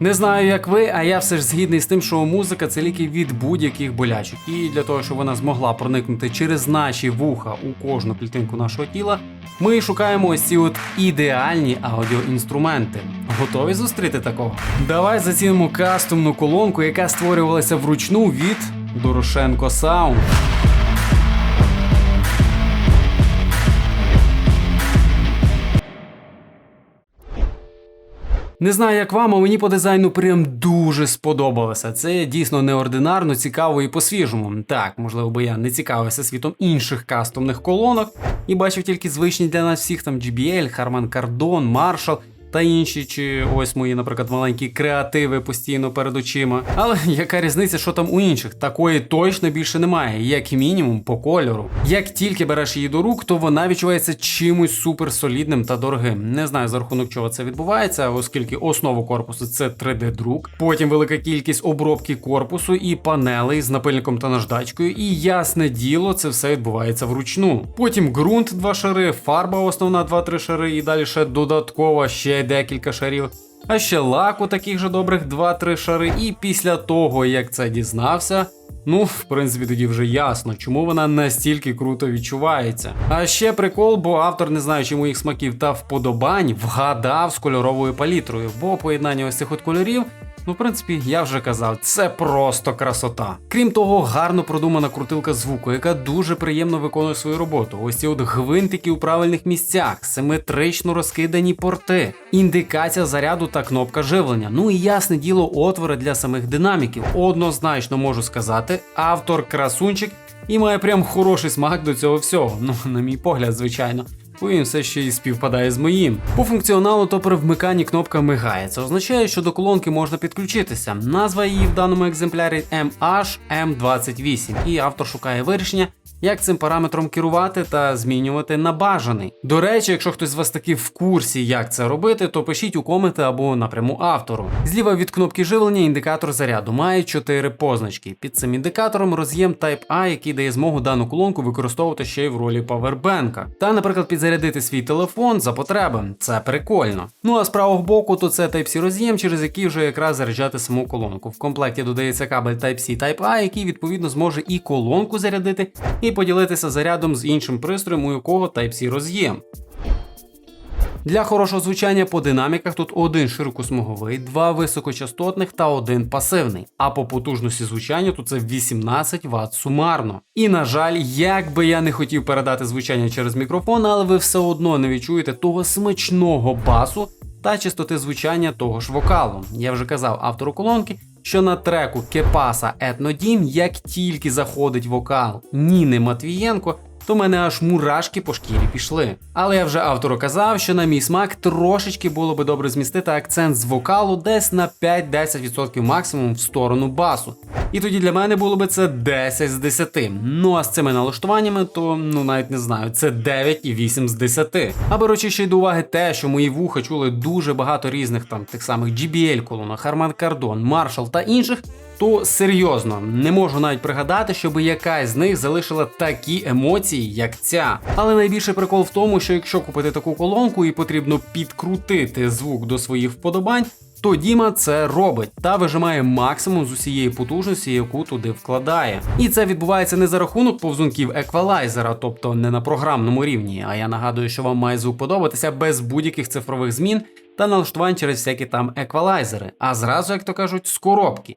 Не знаю, як ви, а я все ж згідний з тим, що музика це ліки від будь-яких болячок. І для того, щоб вона змогла проникнути через наші вуха у кожну клітинку нашого тіла, ми шукаємо ось ці от ідеальні аудіоінструменти. Готові зустріти такого? Давай зацінимо кастомну колонку, яка створювалася вручну від Дорошенко Саунд. Не знаю, як вам, а мені по дизайну прям дуже сподобалося. Це дійсно неординарно, цікаво і по-свіжому. Так, можливо, бо я не цікавився світом інших кастомних колонок і бачив тільки звичні для нас всіх там GBL, Harman Kardon, Marshall та інші, чи ось мої, наприклад, маленькі креативи постійно перед очима. Але яка різниця, що там у інших? Такої точно більше немає, як мінімум по кольору. Як тільки береш її до рук, то вона відчувається чимось суперсолідним та дорогим. Не знаю за рахунок чого це відбувається, оскільки основу корпусу це 3D-друк, потім велика кількість обробки корпусу і панелей з напильником та наждачкою. І ясне діло, це все відбувається вручну. Потім ґрунт, два шари, фарба основна 2-3 шари, і далі ще додатково ще декілька шарів. А ще лаку таких же добрих 2-3 шари. І після того, як це дізнався, ну, в принципі, тоді вже ясно, чому вона настільки круто відчувається. А ще прикол, бо автор, не знаючи моїх смаків та вподобань, вгадав з кольоровою палітрою, бо поєднання ось цих от кольорів. Ну, в принципі, я вже казав, це просто красота. Крім того, гарно продумана крутилка звуку, яка дуже приємно виконує свою роботу. Ось ці от гвинтики у правильних місцях, симетрично розкидані порти, індикація заряду та кнопка живлення. Ну і ясне діло, отвори для самих динаміків. Однозначно можу сказати, автор красунчик і має прям хороший смак до цього всього. Ну, на мій погляд, звичайно. Він все ще й співпадає з моїм. По функціоналу то при вмиканні кнопка мигає. Це означає, що до колонки можна підключитися. Назва її в даному екземплярі MH-M28, і автор шукає вирішення, як цим параметром керувати та змінювати на бажаний. До речі, якщо хтось з вас таки в курсі, як це робити, то пишіть у коменти або напряму автору. Зліва від кнопки живлення індикатор заряду має 4 позначки. Під цим індикатором роз'єм Type-A, який дає змогу дану колонку використовувати ще й в ролі павербенка. Та, наприклад, підзарядити свій телефон за потреби. Це прикольно. Ну а з правого боку, то це Type-C роз'єм, через який вже якраз заряджати саму колонку. В комплекті додається кабель Type-C Type-A, який відповідно зможе і колонку зарядити, поділитися зарядом з іншим пристроєм, у якого Type-C роз'єм. Для хорошого звучання по динаміках тут один широкосмуговий, два високочастотних та один пасивний. А по потужності звучання тут це 18 Вт сумарно. І на жаль, як би я не хотів передати звучання через мікрофон, але ви все одно не відчуєте того смачного басу та частоти звучання того ж вокалу. Я вже казав автору колонки, що на треку Кепаса Етнодім, як тільки заходить вокал Ніни Матвієнко, то мене аж мурашки по шкірі пішли. Але я вже автору казав, що на мій смак трошечки було би добре змістити акцент з вокалу десь на 5-10% максимум в сторону басу. І тоді для мене було би це 10 з 10. Ну а з цими налаштуваннями, то ну навіть не знаю, це 9 і 8 з 10. А беручи ще й до уваги те, що мої вуха чули дуже багато різних там тих самих GBL колонок, Harman Kardon, Marshall та інших. То серйозно не можу навіть пригадати, щоб якась з них залишила такі емоції, як ця. Але найбільший прикол в тому, що якщо купити таку колонку і потрібно підкрутити звук до своїх вподобань, то Діма це робить та вижимає максимум з усієї потужності, яку туди вкладає. І це відбувається не за рахунок повзунків еквалайзера, тобто не на програмному рівні. А я нагадую, що вам має звук подобатися без будь-яких цифрових змін та налаштувань через всякі там еквалайзери, а зразу, як то кажуть, з коробки.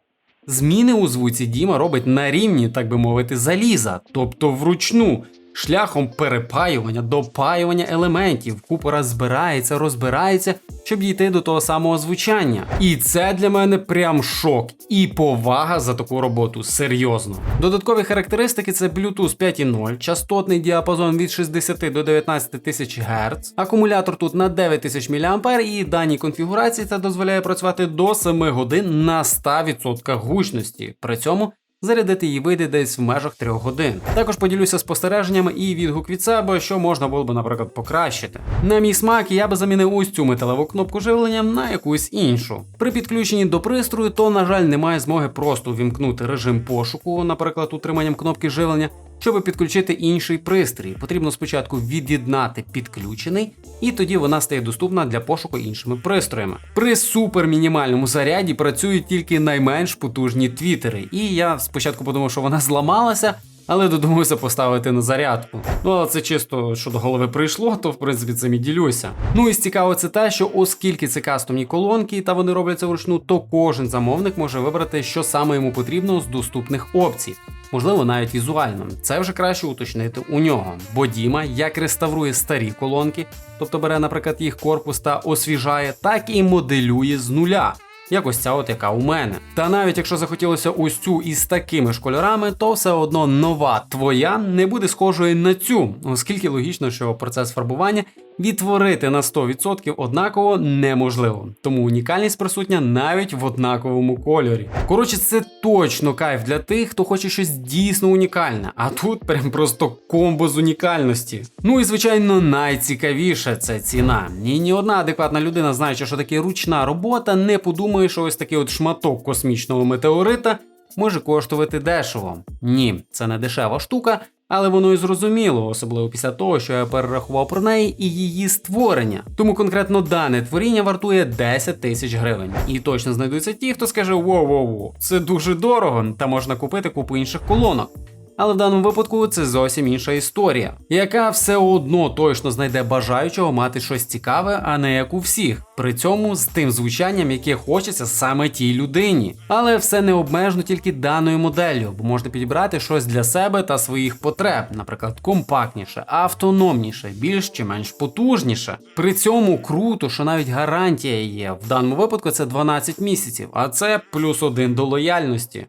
Зміни у звуці Діма робить на рівні, так би мовити, заліза, тобто вручну, шляхом перепаювання, допаювання елементів. Купора збирається, розбирається, щоб дійти до того самого звучання. І це для мене прям шок і повага за таку роботу. Серйозно. Додаткові характеристики це Bluetooth 5.0, частотний діапазон від 60 до 19 тисяч Гц, акумулятор тут на 9000 мА і даній конфігурації це дозволяє працювати до 7 годин на 100% гучності. При цьому Зарядити її вийде десь в межах 3 годин. Також поділюся спостереженнями і відгук від себе, що можна було б, наприклад, покращити. На мій смак я би замінив ось цю металеву кнопку живлення на якусь іншу. При підключенні до пристрою, то, на жаль, немає змоги просто увімкнути режим пошуку, наприклад, утриманням кнопки живлення. Щоб підключити інший пристрій, потрібно спочатку від'єднати підключений, і тоді вона стає доступна для пошуку іншими пристроями. При супермінімальному заряді працюють тільки найменш потужні твітери, і я спочатку подумав, що вона зламалася. Але додумався поставити на зарядку. Ну але це чисто що до голови прийшло, то в принципі цим і ділюся. Ну і цікаво це те, що оскільки це кастомні колонки та вони робляться вручну, то кожен замовник може вибрати, що саме йому потрібно з доступних опцій. Можливо, навіть візуально. Це вже краще уточнити у нього. Бо Діма як реставрує старі колонки, тобто бере, наприклад, їх корпус та освіжає, так і моделює з нуля. Як ось ця от яка у мене. Та навіть якщо захотілося ось цю із такими ж кольорами, то все одно нова твоя не буде схожою на цю, оскільки логічно, що процес фарбування відтворити на 100% однаково неможливо. Тому унікальність присутня навіть в однаковому кольорі. Коротше, це точно кайф для тих, хто хоче щось дійсно унікальне. А тут прям просто комбо з унікальності. Ну і звичайно, найцікавіше це ціна. І ні одна адекватна людина, знаючи, що таке ручна робота, не подумає, що ось такий от шматок космічного метеорита. Може коштувати дешево. Ні, це не дешева штука, але воно і зрозуміло, особливо після того, що я перерахував про неї і її створення. Тому конкретно дане творіння вартує 10 тисяч гривень. І точно знайдуться ті, хто скаже: воу-воу-воу, це дуже дорого, та можна купити купу інших колонок. Але в даному випадку це зовсім інша історія, яка все одно точно знайде бажаючого мати щось цікаве, а не як у всіх. При цьому з тим звучанням, яке хочеться саме тій людині. Але все не обмежено тільки даною моделлю, бо можна підібрати щось для себе та своїх потреб, наприклад, компактніше, автономніше, більш чи менш потужніше. При цьому круто, що навіть гарантія є. В даному випадку це 12 місяців, а це плюс один до лояльності.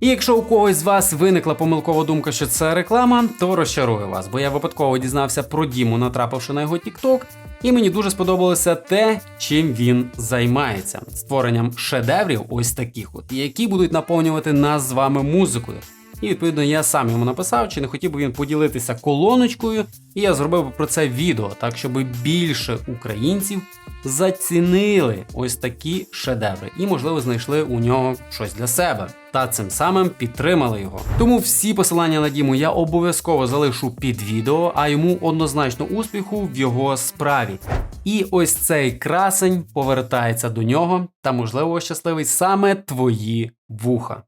І якщо у когось з вас виникла помилкова думка, що це реклама, то розчарую вас, бо я випадково дізнався про Діму, натрапивши на його TikTok, і мені дуже сподобалося те, чим він займається створенням шедеврів, ось таких, от які будуть наповнювати нас з вами музикою. І відповідно я сам йому написав, чи не хотів би він поділитися колоночкою, і я зробив про це відео, так щоб більше українців зацінили ось такі шедеври і, можливо, знайшли у нього щось для себе. Та цим самим підтримали його. Тому всі посилання на Діму я обов'язково залишу під відео, а йому однозначно успіху в його справі. І ось цей красень повертається до нього, та можливо щасливий саме твої вуха.